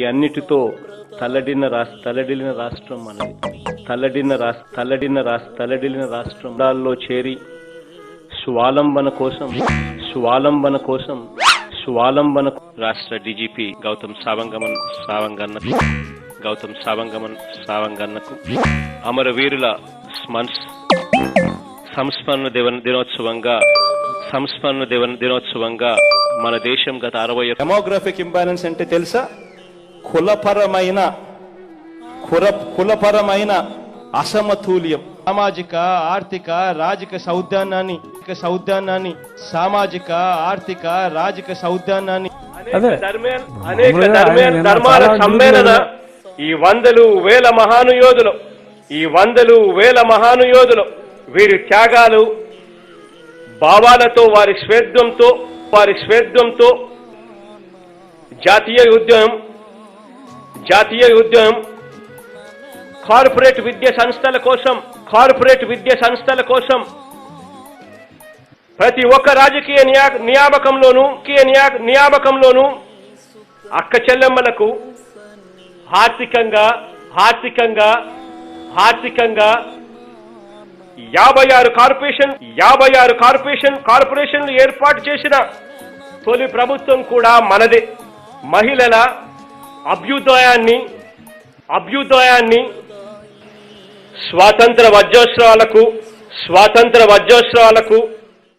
ఈ అన్నిటితో తల్లడిన రాష్ట్ర తల్లడిల్లిన రాష్ట్రం మనది. తల్లడిన రాష్ట్ర తల్లడిన రాష్ట్ర తల్లడిల్లిన రాష్ట్రం చేరి స్వాలంబన కోసం స్వాలంబన కోసం స్వాలంబన రాష్ట్ర డీజీపీ గౌతమ్ సావంగమన్ సావంగన్నకు గౌతమ్ సావంగమన్ సావంగన్నకు అమరవీరుల స్మన్స్ సంస్మరణ దివన దినోత్సవంగా సంస్మరణ దివన దినోత్సవంగా మన దేశం గత అరవై డెమోగ్రఫిక్ ఇంబ్యాలెన్స్ అంటే తెలుసా? కులపరమైన కుల కులపరమైన అసమతుల్యం. సామాజిక ఆర్థిక రాజక సౌద్యానాన్ని సౌద్యానాన్ని సామాజిక ఆర్థిక రాజక సౌద్యానాన్ని అనేక ధర్మాల సమ్మేళన ఈ వందలు వేల మహానుయోధులు ఈ వందలు వేల మహానుయోధులు వీరి త్యాగాలు భావాలతో వారి స్వేద్యంతో వారి స్వేద్యంతో జాతీయ ఉద్యమం జాతీయ ఉద్యమం కార్పొరేట్ విద్య సంస్థల కోసం కార్పొరేట్ విద్య సంస్థల కోసం ప్రతి ఒక్క రాజకీయ నియామకంలోనూ రాజకీయ నియామకంలోనూ అక్క చెల్లెమ్మలకు ఆర్థికంగా ఆర్థికంగా ఆర్థికంగా యాభై ఆరు కార్పొరేషన్ యాభై ఆరు కార్పొరేషన్ కార్పొరేషన్లు ఏర్పాటు చేసిన తొలి ప్రభుత్వం కూడా మనదే. మహిళల అభ్యుదయాన్ని అభ్యుదయాన్ని స్వాతంత్ర వజ్రోత్సవాలకు స్వాతంత్ర వజ్రోత్సవాలకు.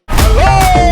హలో